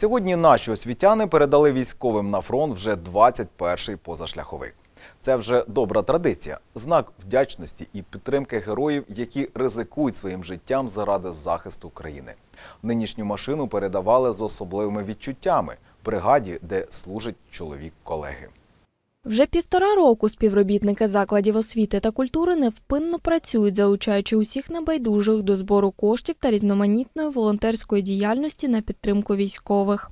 Сьогодні наші освітяни передали військовим на фронт вже 21-й позашляховик. Це вже добра традиція, знак вдячності і підтримки героїв, які ризикують своїм життям заради захисту країни. Нинішню машину передавали з особливими відчуттями бригаді, де служить чоловік колеги. Вже півтора року співробітники закладів освіти та культури невпинно працюють, залучаючи усіх небайдужих до збору коштів та різноманітної волонтерської діяльності на підтримку військових.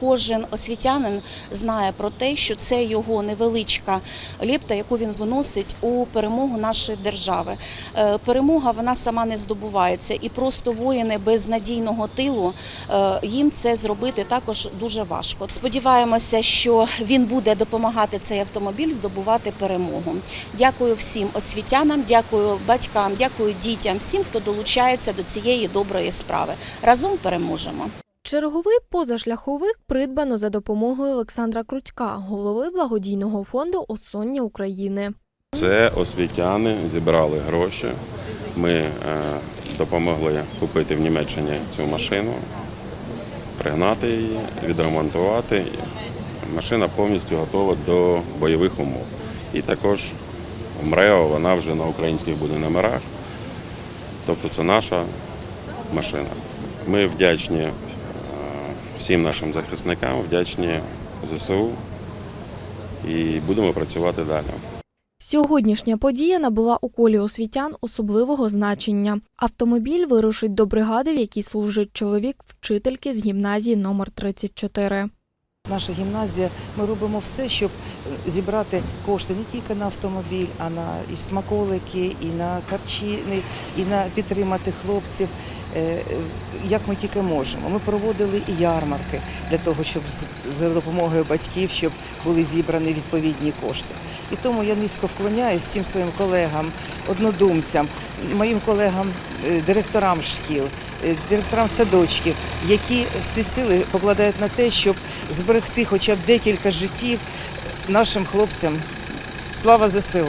Кожен освітянин знає про те, що це його невеличка ліпта, яку він виносить у перемогу нашої держави. Е, Перемога вона сама не здобувається, і просто воїни без надійного тилу е, їм це зробити також дуже важко. Сподіваємося, що він буде допомагати цей автомобіль здобувати перемогу. Дякую всім освітянам, дякую батькам, дякую дітям, всім, хто долучається до цієї доброї справи. Разом переможемо. Черговий позашляховик придбано за допомогою Олександра Крутька, голови благодійного фонду Осоння України. Це освітяни зібрали гроші. Ми е, допомогли купити в Німеччині цю машину, пригнати її, відремонтувати. Машина повністю готова до бойових умов. І також МРЕО, вона вже на українських буде номерах. Тобто це наша машина. Ми вдячні всім нашим захисникам, вдячні ЗСУ і будемо працювати далі. Сьогоднішня подія набула у колі освітян особливого значення. Автомобіль вирушить до бригади, в якій служить чоловік вчительки з гімназії номер 34. Наша гімназія, ми робимо все, щоб е, зібрати кошти не тільки на автомобіль, а на і смаколики, і на харчі, і на підтримати хлопців, е, е, як ми тільки можемо. Ми проводили і ярмарки для того, щоб за допомогою батьків, щоб були зібрані відповідні кошти. І тому я низько вклоняюсь всім своїм колегам, однодумцям, моїм колегам, директорам шкіл, директорам садочків, які всі сили покладають на те, щоб зберегти хоча б декілька життів нашим хлопцям. Слава ЗСУ!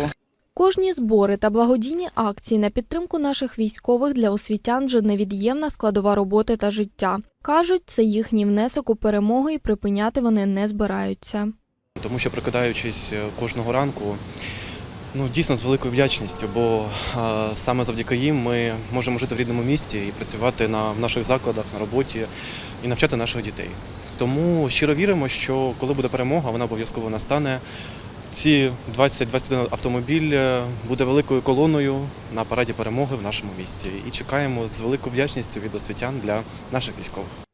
Кожні збори та благодійні акції на підтримку наших військових для освітян вже невід'ємна складова роботи та життя. Кажуть, це їхній внесок у перемогу і припиняти вони не збираються. Тому що прокидаючись е, кожного ранку, ну дійсно з великою вдячністю, бо е, саме завдяки їм ми можемо жити в рідному місті і працювати на в наших закладах, на роботі і навчати наших дітей. Тому щиро віримо, що коли буде перемога, вона обов'язково настане. Ці 20-21 автомобіль е, буде великою колоною на параді перемоги в нашому місті. І чекаємо з великою вдячністю від освітян для наших військових.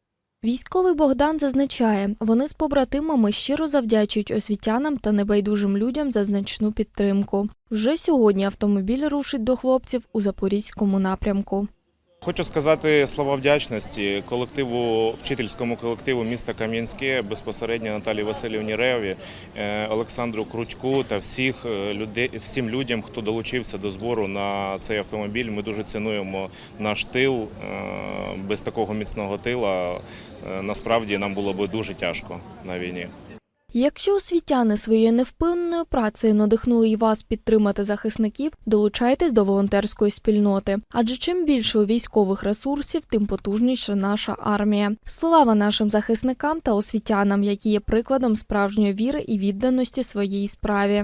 Військовий Богдан зазначає, вони з побратимами щиро завдячують освітянам та небайдужим людям за значну підтримку. Вже сьогодні автомобіль рушить до хлопців у запорізькому напрямку. Хочу сказати слова вдячності колективу, вчительському колективу міста Кам'янське, безпосередньо Наталії Васильівні Реві, е, Олександру Кручку та всіх е, людей, всім людям, хто долучився до збору на цей автомобіль. Ми дуже цінуємо наш тил. Е, Без такого міцного тила насправді нам було би дуже тяжко на війні. Якщо освітяни своєю невпинною працею надихнули й вас підтримати захисників, долучайтесь до волонтерської спільноти. Адже чим більше у військових ресурсів, тим потужніша наша армія. Слава нашим захисникам та освітянам, які є прикладом справжньої віри і відданості своїй справі.